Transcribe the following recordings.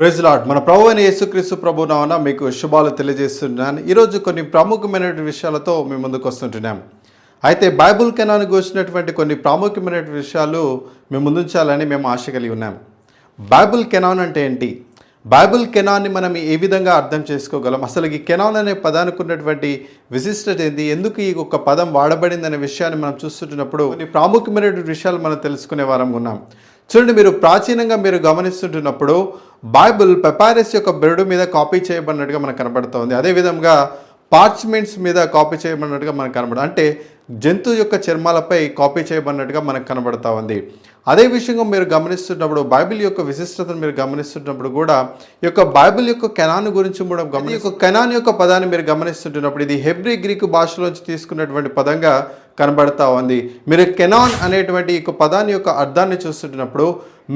Praise lord మన ప్రభు అయిన యేసుక్రీస్తు ప్రభు నామన మీకు శుభాలు తెలియజేస్తున్నాను. ఈరోజు కొన్ని ప్రాముఖ్యమైన విషయాలతో మీ ముందుకు వస్తుంటున్నాం. అయితే బైబుల్ కెనానికి వచ్చినటువంటి కొన్ని ప్రాముఖ్యమైన విషయాలు మేము ముందుంచాలని మేము ఆశ కలిగి ఉన్నాం. బైబుల్ కెనాన్ అంటే ఏంటి? బైబుల్ కెనాన్ని మనం ఏ విధంగా అర్థం చేసుకోగలం? అసలు ఈ కెనాన్ అనే పదానికి ఉన్నటువంటి విశిష్టత ఏంటి? ఎందుకు ఈ ఒక పదం వాడబడింది అనే విషయాన్ని మనం చూస్తుంటున్నప్పుడు కొన్ని ప్రాముఖ్యమైనటువంటి విషయాలు మనం తెలుసుకునే వారం ఉన్నాం. చూడండి మీరు ప్రాచీనంగా మీరు గమనిస్తుంటున్నప్పుడు బైబిల్ పెపారెస్ యొక్క బెరడు మీద కాపీ చేయబడినట్టుగా మనకు కనబడుతోంది అదేవిధంగా పార్చ్మెంట్స్ మీద కాపీ చేయబడినట్టుగా మనకు కనబడు అంటే జంతువు యొక్క చర్మాలపై కాపీ చేయబడినట్టుగా మనకు కనబడతా ఉంది. అదే విషయంగా మీరు గమనిస్తున్నప్పుడు బైబిల్ యొక్క విశిష్టతను మీరు గమనిస్తున్నప్పుడు కూడా ఈ యొక్క బైబిల్ యొక్క కెనాన్ గురించి కూడా గమని యొక్క కెనాన్ యొక్క పదాన్ని మీరు గమనిస్తుంటున్నప్పుడు ఇది హెబ్రి గ్రీకు భాషలోంచి తీసుకున్నటువంటి పదంగా కనబడతా ఉంది. మీరు కెనాన్ అనేటువంటి ఈ యొక్క పదాన్ని యొక్క అర్థాన్ని చూస్తున్నప్పుడు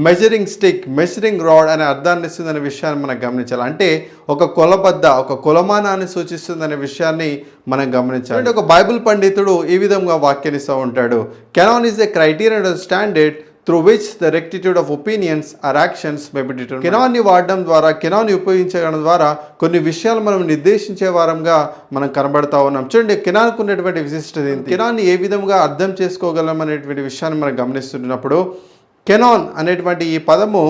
మెజరింగ్ స్టిక్ మెజరింగ్ రాడ్ అనే అర్థాన్ని ఇస్తుందనే విషయాన్ని మనం గమనించాలి. అంటే ఒక కొలబద్ద ఒక కులమానాన్ని సూచిస్తుందనే విషయాన్ని మనం గమనించాలి. అంటే ఒక బైబిల్ పండితుడు ఈ విధంగా వ్యాఖ్యానిస్తూ ఉంటాడు. Canon is a criterion standard through which the rectitude of opinions or actions may be determine కెనాన్ని వాడడం ద్వారా కెనాన్ని ఉపయోగించడం ద్వారా కొన్ని విషయాలు మనం నిర్దేశించే వారంగా మనం కనబడతా ఉన్నాం. చూడండి కెనాన్కు ఉన్నటువంటి విశిష్టత ఏంటి? కెనాన్ని ఏ విధంగా అర్థం చేసుకోగలం అనేటువంటి విషయాన్ని మనం గమనిస్తున్నప్పుడు కెనాన్ అనేటువంటి ఈ పదము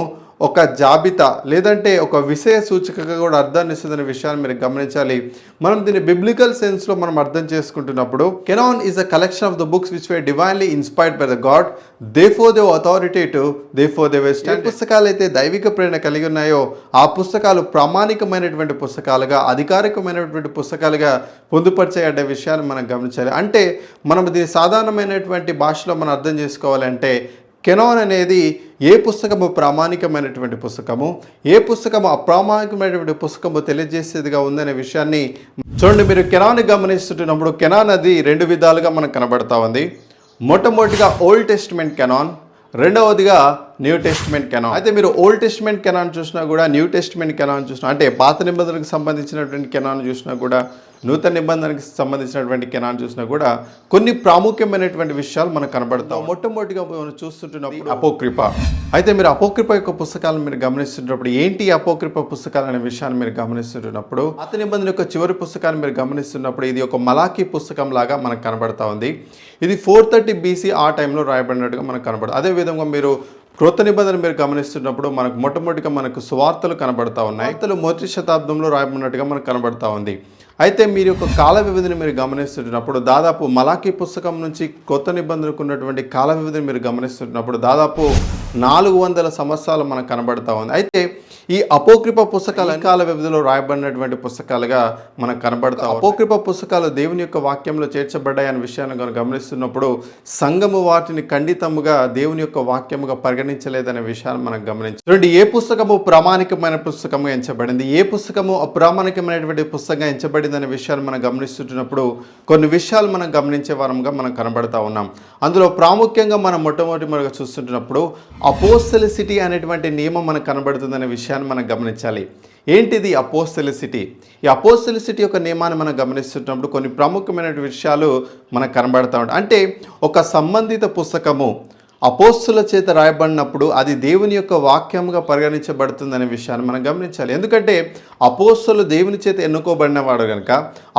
ఒక జాబితా లేదంటే ఒక విషయ సూచికగా కూడా అర్థాన్ని ఇస్తుందనే విషయాన్ని మీరు గమనించాలి. మనం దీన్ని బిబ్లికల్ సెన్స్లో మనం అర్థం చేసుకుంటున్నప్పుడు canon is a collection of the books which were divinely inspired by the God therefore they authoritative therefore they west ఏ పుస్తకాలు అయితే దైవిక ప్రేరణ కలిగి ఉన్నాయో ఆ పుస్తకాలు ప్రామాణికమైనటువంటి పుస్తకాలుగా అధికారికమైనటువంటి పుస్తకాలుగా పొందుపరిచాయనే విషయాన్ని మనం గమనించాలి. అంటే మనం దీని సాధారణమైనటువంటి భాషలో మనం అర్థం చేసుకోవాలంటే కెనాన్ అనేది ఏ పుస్తకము ప్రామాణికమైనటువంటి పుస్తకము? ఏ పుస్తకము అప్రామాణికమైనటువంటి పుస్తకము తెలియజేసేదిగా ఉందనే విషయాన్ని చూడండి మీరు కెనాన్ గమనిస్తున్నప్పుడు కెనాన్ అది రెండు విధాలుగా మనకు కనబడతా ఉంది. మొట్టమొదటిగా ఓల్డ్ టెస్ట్మెంట్ కెనాన్ రెండవదిగా న్యూ టెస్ట్మెంట్ కెనాన్ అయితే మీరు ఓల్డ్ టెస్ట్మెంట్ కెనాన్ చూసినా కూడా న్యూ టెస్ట్మెంట్ కెనాన్ చూసినా అంటే పాత నిబంధనలకు సంబంధించినటువంటి కెనాన్ చూసినా కూడా నూతన నిబంధనకు సంబంధించినటువంటి కెనాన్ చూసినా కూడా కొన్ని ప్రాముఖ్యమైనటువంటి విషయాలు మనకు కనబడతాం మొట్టమొదటిగా మనం చూస్తుంటున్నప్పుడు అపోకృప అయితే మీరు అపోకృప యొక్క పుస్తకాలను మీరు గమనిస్తున్నప్పుడు ఏంటి అపోకృప పుస్తకాలు అనే విషయాన్ని మీరు గమనిస్తుంటున్నప్పుడు? పాత నిబంధన యొక్క చివరి పుస్తకాన్ని మీరు గమనిస్తున్నప్పుడు ఇది ఒక మలాఖీ పుస్తకం లాగా మనకు కనబడతా ఉంది. ఇది ఫోర్ థర్టీ బీసీ ఆ టైంలో రాయబడినట్టుగా మనకు కనబడదు అదేవిధంగా మీరు క్రొత్త నిబంధన మీరు గమనిస్తున్నప్పుడు మనకు మొట్టమొదటిగా మనకు సువార్తలు కనబడతా ఉన్నాయి. వార్తలు మొదటి శతాబ్దంలో రాయబడినట్టుగా మనకు కనబడతా ఉంది. అయితే మీరు యొక్క కాల వ్యవధిని మీరు గమనిస్తున్నప్పుడు దాదాపు మలాఖీ పుస్తకం నుంచి కొత్త నిబంధనకు ఉన్నటువంటి కాల వ్యవధిని మీరు గమనిస్తున్నప్పుడు దాదాపు నాలుగు వందల సంవత్సరాలు మనకు కనబడతా ఉంది. అయితే ఈ అపోకృప పుస్తకాలు ఈ కాల వ్యవధిలో రాయబడినటువంటి పుస్తకాలుగా మనకు కనబడతా అపోకృప పుస్తకాలు దేవుని యొక్క వాక్యంలో చేర్చబడ్డాయనే విషయాన్ని కనుక గమనిస్తున్నప్పుడు సంఘము వాటిని ఖండితముగా దేవుని యొక్క వాక్యముగా పరిగణించలేదనే విషయాన్ని మనం గమనించాలి చూడండి ఏ పుస్తకము ప్రామాణికమైన పుస్తకము ఎంచబడింది? ఏ పుస్తకము అప్రామాణికమైనటువంటి పుస్తకంగా ఎంచబడింది అనే విషయాన్ని మనం గమనిస్తున్నప్పుడు కొన్ని విషయాలు మనం గమనించే వారంగా మనం కనబడతా ఉన్నాం. అందులో ప్రాముఖ్యంగా మనం మొట్టమొదటి మనకు చూస్తుంటున్నప్పుడు అపోస్టలిసిటీ అనేటువంటి నియమం మనకు కనబడుతుందనే విషయాన్ని మనం గమనించాలి. ఏంటిది అపోస్టలిసిటీ ఈ అపోస్టలిసిటీ యొక్క నియమాన్ని మనం గమనిస్తున్నప్పుడు కొన్ని ప్రముఖమైన విషయాలు మనకు కనబడతా ఉంటాయి. అంటే ఒక సంబంధిత పుస్తకము అపోస్తుల చేత రాయబడినప్పుడు అది దేవుని యొక్క వాక్యంగా పరిగణించబడుతుందనే విషయాన్ని మనం గమనించాలి. ఎందుకంటే అపోస్తులు దేవుని చేత ఎన్నుకోబడిన వాడు కనుక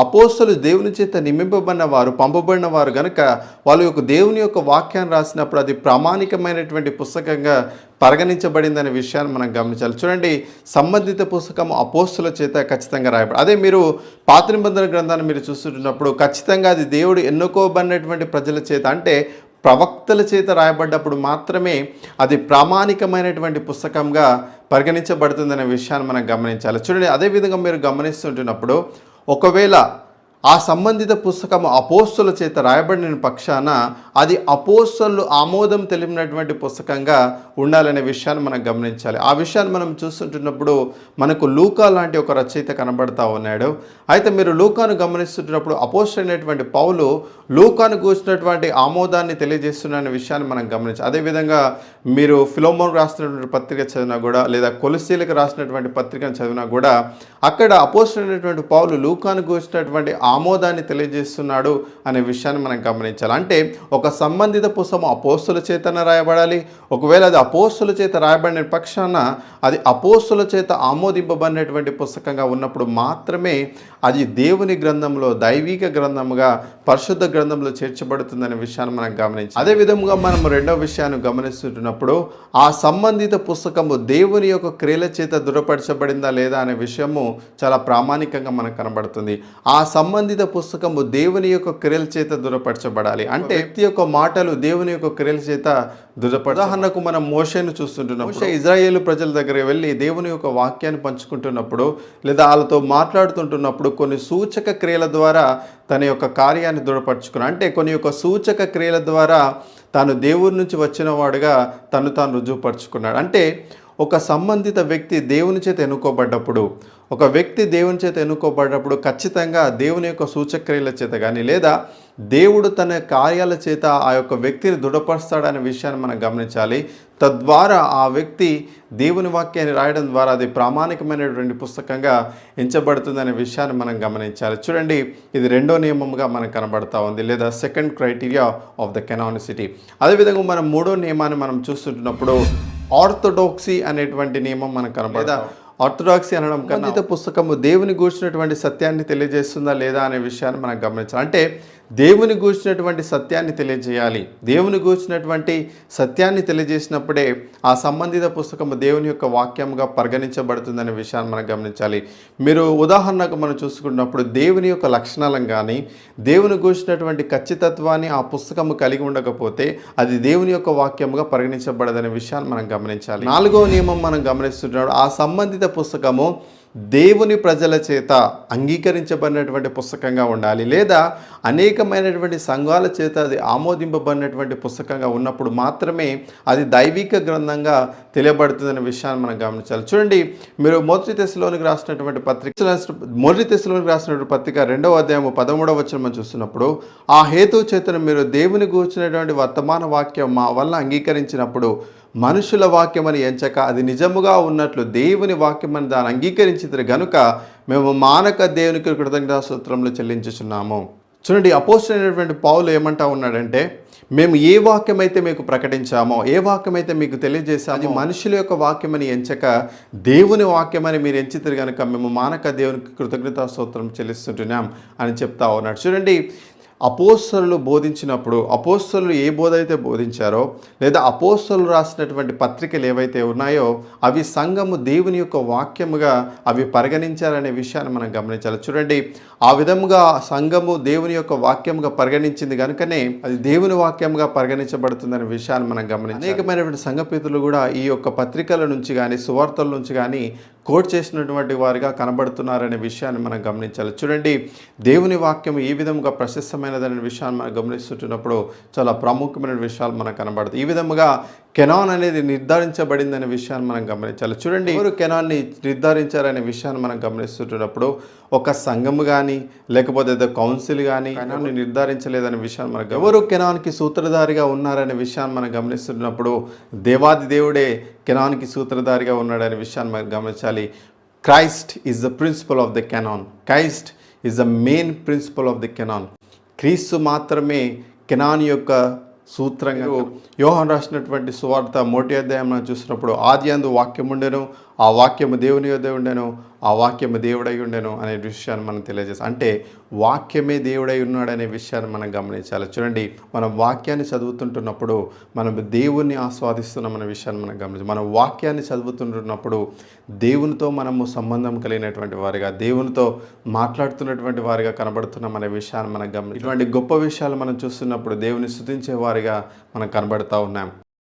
అపోస్తులు దేవుని చేత నింపింపబడిన వారు పంపబడిన వారు కనుక వాళ్ళ యొక్క దేవుని యొక్క వాక్యాన్ని రాసినప్పుడు అది ప్రామాణికమైనటువంటి పుస్తకంగా పరిగణించబడిందనే విషయాన్ని మనం గమనించాలి. చూడండి సంబంధిత పుస్తకం అపోస్తుల చేత ఖచ్చితంగా రాయబడి అదే మీరు పాత నిబంధన గ్రంథాన్ని మీరు చూస్తున్నప్పుడు ఖచ్చితంగా అది దేవుడు ఎన్నుకోబడినటువంటి ప్రజల చేత అంటే ప్రవక్తల చేత రాయబడ్డప్పుడు మాత్రమే అది ప్రామాణికమైనటువంటి పుస్తకంగా పరిగణించబడుతుందనే విషయాన్ని మనం గమనించాలి. చూడండి అదేవిధంగా మీరు గమనిస్తుంటున్నప్పుడు ఒకవేళ ఆ సంబంధిత పుస్తకము అపోస్తుల చేత రాయబడిన పక్షాన అది అపోస్తులు ఆమోదం తెలిపినటువంటి పుస్తకంగా ఉండాలనే విషయాన్ని మనం గమనించాలి. ఆ విషయాన్ని మనం చూస్తుంటున్నప్పుడు మనకు లూకా లాంటి ఒక రచయిత కనబడతా ఉన్నాడు. అయితే మీరు లూకాను గమనిస్తుంటున్నప్పుడు అపోస్ట్ అయినటువంటి పౌలు లూకాను కూర్చున్నటువంటి ఆమోదాన్ని తెలియజేస్తున్న విషయాన్ని మనం గమనించాలి. అదేవిధంగా మీరు ఫిలోమోన్ రాసినటువంటి పత్రిక చదివినా కూడా లేదా కొలసీలకు రాసినటువంటి పత్రికను చదివినా కూడా అక్కడ అపోస్ట్ అయినటువంటి పౌలు లూకాను కూర్చున్నటువంటి ఆమోదాన్ని తెలియజేస్తున్నాడు అనే విషయాన్ని మనం గమనించాలి. అంటే ఒక సంబంధిత పుస్తకం అపోస్తుల చేతన రాయబడాలి. ఒకవేళ అది అపోస్తుల చేత రాయబడిన పక్షాన అది అపోస్తుల చేత ఆమోదింపబడినటువంటి పుస్తకంగా ఉన్నప్పుడు మాత్రమే అది దేవుని గ్రంథంలో దైవిక గ్రంథముగా పరిశుద్ధ గ్రంథంలో చేర్చబడుతుందనే విషయాన్ని మనం గమనించాలి. అదే విధముగా మనం రెండవ విషయాన్ని గమనిస్తున్నప్పుడు ఆ సంబంధిత పుస్తకము దేవుని యొక్క క్రియల చేత దృఢపరచబడిందా లేదా అనే విషయము చాలా ప్రామాణికంగా మనకు కనబడుతుంది. ఆ సంబంధ సంబంధిత పుస్తకము దేవుని యొక్క క్రియల చేత దృఢపరచబడాలి అంటే వ్యక్తి యొక్క మాటలు దేవుని యొక్క క్రియల చేత దృఢపడ ఉదాహరణకు మనం మోషేను చూస్తుంటున్నాం మోషే ఇజ్రాయేల్ ప్రజల దగ్గర వెళ్ళి దేవుని యొక్క వాక్యాన్ని పంచుకుంటున్నప్పుడు లేదా వాళ్ళతో మాట్లాడుతుంటున్నప్పుడు కొన్ని సూచక క్రియల ద్వారా తన యొక్క కార్యాన్ని దృఢపరచుకున్నాడు అంటే కొన్ని యొక్క సూచక క్రియల ద్వారా తాను దేవుడి నుంచి వచ్చిన వాడుగా తను తాను రుజువుపరుచుకున్నాడు. అంటే ఒక సంబంధిత వ్యక్తి దేవుని చేత ఎన్నుకోబడ్డప్పుడు ఒక వ్యక్తి దేవుని చేత ఎన్నుకోబడ్డప్పుడు ఖచ్చితంగా దేవుని యొక్క సూచక్రియల చేత కానీ లేదా దేవుడు తన కార్యాల చేత ఆ యొక్క వ్యక్తిని దృఢపరుస్తాడనే విషయాన్ని మనం గమనించాలి. తద్వారా ఆ వ్యక్తి దేవుని వాక్యాన్ని రాయడం ద్వారా అది ప్రామాణికమైనటువంటి పుస్తకంగా ఎంచబడుతుందనే విషయాన్ని మనం గమనించాలి. చూడండి ఇది రెండో నియమంగా మనకు కనబడతా ఉంది లేదా second criteria of the canonicity అదేవిధంగా మనం మూడో నియమాన్ని మనం చూస్తుంటున్నప్పుడు ఆర్థోడాక్సీ అనేటువంటి నియమం మనకు కనబడదా ఆర్థోడాక్సీ అనడం కన్నా పుస్తకము దేవుని గూర్చినటువంటి సత్యాన్ని తెలియజేస్తుందా లేదా అనే విషయాన్ని మనం గమనించాలి. అంటే దేవుని గూర్చినటువంటి సత్యాన్ని తెలియజేయాలి. దేవుని గూర్చినటువంటి సత్యాన్ని తెలియజేసినప్పుడే ఆ సంబంధిత పుస్తకము దేవుని యొక్క వాక్యంగా పరిగణించబడుతుందనే విషయాన్ని మనం గమనించాలి. మీరు ఉదాహరణకు మనం చూసుకున్నప్పుడు దేవుని యొక్క లక్షణాలను కానీ దేవుని గూర్చినటువంటి ఖచ్చితత్వాన్ని ఆ పుస్తకము కలిగి ఉండకపోతే అది దేవుని యొక్క వాక్యముగా పరిగణించబడదనే విషయాన్ని మనం గమనించాలి. నాలుగో నియమం మనం గమనిస్తున్నాడు. ఆ సంబంధిత పుస్తకము దేవుని ప్రజల చేత అంగీకరించబడినటువంటి పుస్తకంగా ఉండాలి. లేదా అనేకమైనటువంటి సంఘాల చేత అది ఆమోదింపబడినటువంటి పుస్తకంగా ఉన్నప్పుడు మాత్రమే అది దైవిక గ్రంథంగా తెలియబడుతుందనే విషయాన్ని మనం గమనించాలి. చూడండి మీరు మొదటి దశలోనికి రాసినటువంటి పత్రిక మొదటి దశలోనికి రాసినటువంటి పత్రిక రెండవ అధ్యాయం పదమూడవ వచ్చిన మనం చూస్తున్నప్పుడు ఆ హేతు చేతను మీరు దేవుని కూర్చున్నటువంటి వర్తమాన వాక్యం మా వల్ల అంగీకరించినప్పుడు మనుషుల వాక్యమని ఎంచక అది నిజముగా ఉన్నట్లు దేవుని వాక్యమని దాన్ని అంగీకరించింది గనుక మేము మానక దేవునికి కృతజ్ఞతాసూత్రంలో చెల్లించుచున్నాము. చూడండి అపోజిట్ పావులు ఏమంటా ఉన్నాడంటే మేము ఏ వాక్యం అయితే మీకు ప్రకటించామో ఏ వాక్యం అయితే మీకు తెలియజేసామో అది మనుషుల యొక్క వాక్యమని ఎంచక దేవుని వాక్యమని మీరు ఎంచితే కనుక మేము మానక దేవునికి కృతజ్ఞతాస్తోత్రం చెల్లిస్తుంటున్నాం అని చెప్తా ఉన్నాడు. చూడండి అపోస్తలు బోధించినప్పుడు అపోస్తలు ఏ బోధ అయితే బోధించారో లేదా అపోస్తలు రాసినటువంటి పత్రికలు ఏవైతే ఉన్నాయో అవి సంఘము దేవుని యొక్క వాక్యముగా అవి పరిగణించారనే విషయాన్ని మనం గమనించాలి. చూడండి ఆ విధముగా సంఘము దేవుని యొక్క వాక్యముగా పరిగణించింది కనుకనే అది దేవుని వాక్యముగా పరిగణించబడుతుందనే విషయాన్ని మనం గమనించాలి. అనేకమైనటువంటి సంఘపీతులు కూడా ఈ యొక్క పత్రికల నుంచి కానీ సువార్తల నుంచి కానీ కోట్ చేసినటువంటి వారిగా కనబడుతున్నారనే విషయాన్ని మనం గమనించాలి. చూడండి దేవుని వాక్యం ఈ విధంగా ప్రశస్తమైనదనే విషయాన్ని మనం గమనిస్తుంటున్నప్పుడు చాలా ప్రాముఖ్యమైన విషయాలు మనకు కనబడుతుంది ఈ విధముగా కెనాన్ అనేది నిర్ధారించబడిందనే విషయాన్ని మనం గమనించాలి. చూడండి ఎవరు కెనాన్ని నిర్ధారించారనే విషయాన్ని మనం గమనిస్తుంటున్నప్పుడు ఒక సంఘము కానీ లేకపోతే ఏదో కౌన్సిల్ కానీ కెనాన్ని నిర్ధారించలేదనే విషయాన్ని మనం ఎవరు కెనాన్కి సూత్రధారిగా ఉన్నారనే విషయాన్ని మనం గమనిస్తున్నప్పుడు దేవాది దేవుడే కెనాన్కి సూత్రధారిగా ఉన్నాడనే విషయాన్ని మనం గమనించాలి. Christ is the principal of the canon. Christ is the main principal of the canon. క్రీస్తు మాత్రమే కెనాన్ యొక్క సూత్రంగా యోహన్ రాసినటువంటి సువార్త మొదటి అధ్యాయం చూసినప్పుడు ఆది అందు వాక్యం ఉండెను ఆ వాక్యము దేవుని యొద్ద ఉండెను ఆ వాక్యము దేవుడై ఉండెను అనే విషయాన్ని మనం తెలియజేస్తాం అంటే వాక్యమే దేవుడై ఉన్నాడనే విషయాన్ని మనం గమనించాలి. చూడండి మనం వాక్యాన్ని చదువుతుంటున్నప్పుడు మనం దేవుణ్ణి ఆస్వాదిస్తున్నాం విషయాన్ని మనం గమనించాలి. మనం వాక్యాన్ని చదువుతుంటున్నప్పుడు దేవునితో మనము సంబంధం కలిగినటువంటి వారిగా దేవునితో మాట్లాడుతున్నటువంటి వారిగా కనబడుతున్నాం అనే విషయాన్ని మనం గమనించాలి. ఇటువంటి గొప్ప విషయాలు మనం చూస్తున్నప్పుడు దేవుని స్థుతించే వారిగా మనం కనబడుతూ ఉన్నాం.